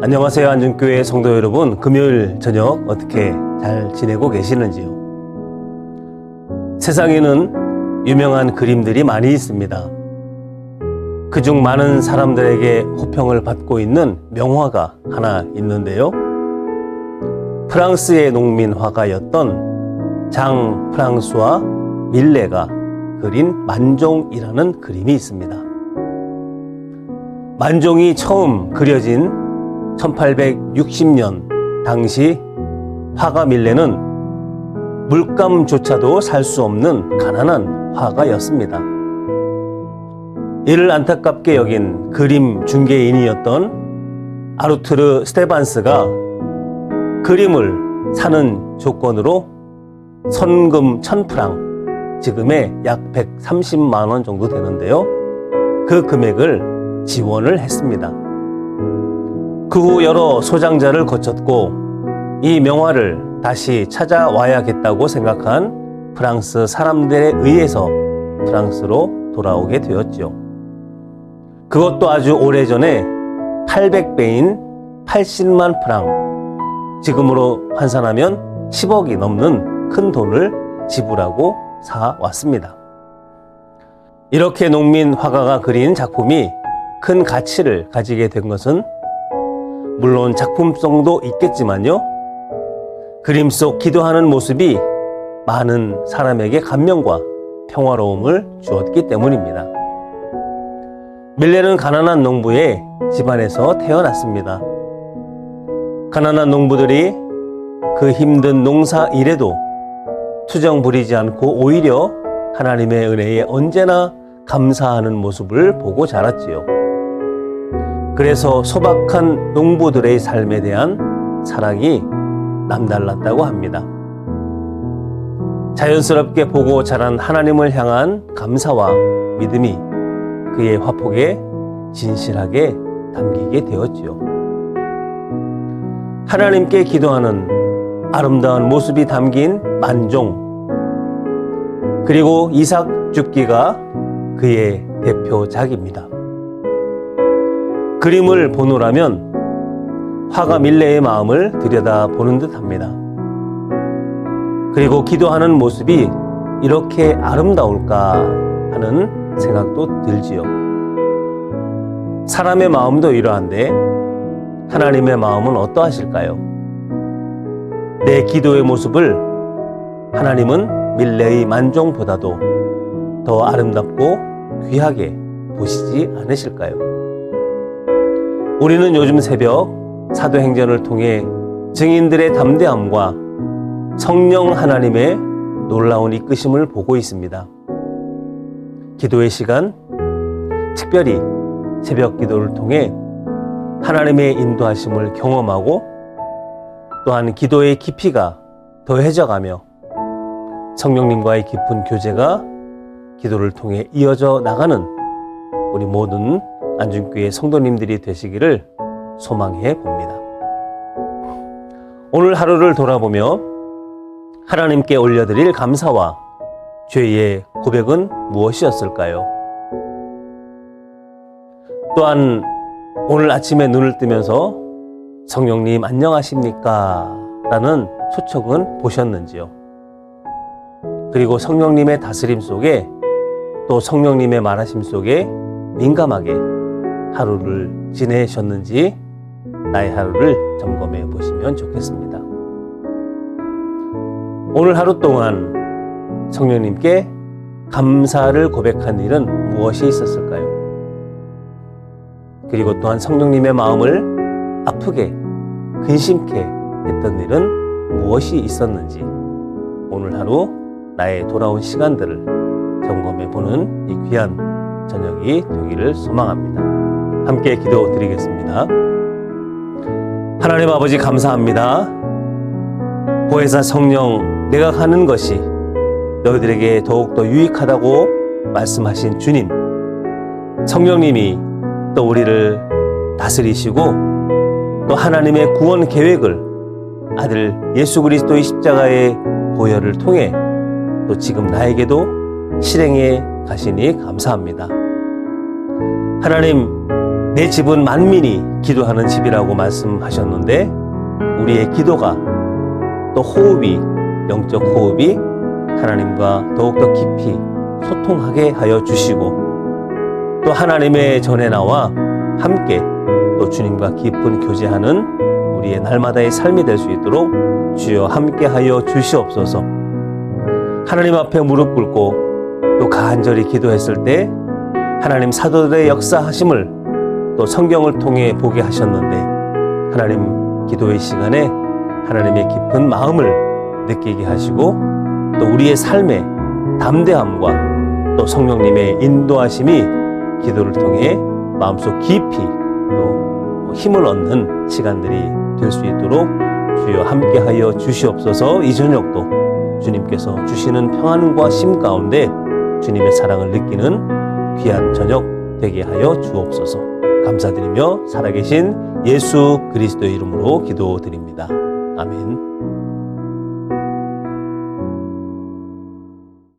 안녕하세요. 안준교회 성도 여러분. 금요일 저녁 어떻게 잘 지내고 계시는지요? 세상에는 유명한 그림들이 많이 있습니다. 그중 많은 사람들에게 호평을 받고 있는 명화가 하나 있는데요. 프랑스의 농민 화가였던 장 프랑스와 밀레가 그린 만종이라는 그림이 있습니다. 만종이 처음 그려진 1860년 당시 화가 밀레는 물감조차도 살 수 없는 가난한 화가였습니다. 이를 안타깝게 여긴 그림 중개인이었던 아르투르 스테반스가 그림을 사는 조건으로 선금 1000프랑, 지금의 약 130만 원 정도 되는데요. 그 금액을 지원을 했습니다. 그 후 여러 소장자를 거쳤고 이 명화를 다시 찾아와야겠다고 생각한 프랑스 사람들에 의해서 프랑스로 돌아오게 되었지요. 그것도 아주 오래전에 800배인 80만 프랑, 지금으로 환산하면 10억이 넘는 큰 돈을 지불하고 사왔습니다. 이렇게 농민 화가가 그린 작품이 큰 가치를 가지게 된 것은 물론 작품성도 있겠지만요. 그림 속 기도하는 모습이 많은 사람에게 감명과 평화로움을 주었기 때문입니다. 밀레는 가난한 농부의 집안에서 태어났습니다. 가난한 농부들이 그 힘든 농사 일에도 투정 부리지 않고 오히려 하나님의 은혜에 언제나 감사하는 모습을 보고 자랐지요. 그래서 소박한 농부들의 삶에 대한 사랑이 남달랐다고 합니다. 자연스럽게 보고 자란 하나님을 향한 감사와 믿음이 그의 화폭에 진실하게 담기게 되었지요. 하나님께 기도하는 아름다운 모습이 담긴 만종, 그리고 이삭 죽기가 그의 대표작입니다. 그림을 보노라면 화가 밀레의 마음을 들여다보는 듯 합니다. 그리고 기도하는 모습이 이렇게 아름다울까 하는 생각도 들지요. 사람의 마음도 이러한데 하나님의 마음은 어떠하실까요? 내 기도의 모습을 하나님은 밀레의 만종보다도 더 아름답고 귀하게 보시지 않으실까요? 우리는 요즘 새벽 사도행전을 통해 증인들의 담대함과 성령 하나님의 놀라운 이끄심을 보고 있습니다. 기도의 시간, 특별히 새벽 기도를 통해 하나님의 인도하심을 경험하고 또한 기도의 깊이가 더해져가며 성령님과의 깊은 교제가 기도를 통해 이어져 나가는 우리 모든 안중교회 성도님들이 되시기를 소망해 봅니다. 오늘 하루를 돌아보며 하나님께 올려드릴 감사와 죄의 고백은 무엇이었을까요? 또한 오늘 아침에 눈을 뜨면서 성령님 안녕하십니까? 라는 초청은 보셨는지요? 그리고 성령님의 다스림 속에 또 성령님의 말하심 속에 민감하게 하루를 지내셨는지 나의 하루를 점검해 보시면 좋겠습니다. 오늘 하루 동안 성령님께 감사를 고백한 일은 무엇이 있었을까요? 그리고 또한 성령님의 마음을 아프게 근심케 했던 일은 무엇이 있었는지 오늘 하루 나의 돌아온 시간들을 점검해 보는 이 귀한 저녁이 되기를 소망합니다. 함께 기도 드리겠습니다. 하나님 아버지 감사합니다. 보혜사 성령 내가 가는 것이 너희들에게 더욱더 유익하다고 말씀하신 주님 성령님이 또 우리를 다스리시고 또 하나님의 구원 계획을 아들 예수 그리스도의 십자가의 보혈을 통해 또 지금 나에게도 실행해 가시니 감사합니다. 하나님, 내 집은 만민이 기도하는 집이라고 말씀하셨는데 우리의 기도가 또 호흡이 영적 호흡이 하나님과 더욱더 깊이 소통하게 하여 주시고 또 하나님의 전에 나와 함께 또 주님과 깊은 교제하는 우리의 날마다의 삶이 될 수 있도록 주여 함께 하여 주시옵소서. 하나님 앞에 무릎 꿇고 또 간절히 기도했을 때 하나님 사도들의 역사하심을 또 성경을 통해 보게 하셨는데 하나님 기도의 시간에 하나님의 깊은 마음을 느끼게 하시고 또 우리의 삶의 담대함과 또 성령님의 인도하심이 기도를 통해 마음속 깊이 또 힘을 얻는 시간들이 될 수 있도록 주여 함께하여 주시옵소서. 이 저녁도 주님께서 주시는 평안과 심 가운데 주님의 사랑을 느끼는 귀한 저녁 되게 하여 주옵소서 감사드리며 살아계신 예수 그리스도의 이름으로 기도드립니다. 아멘.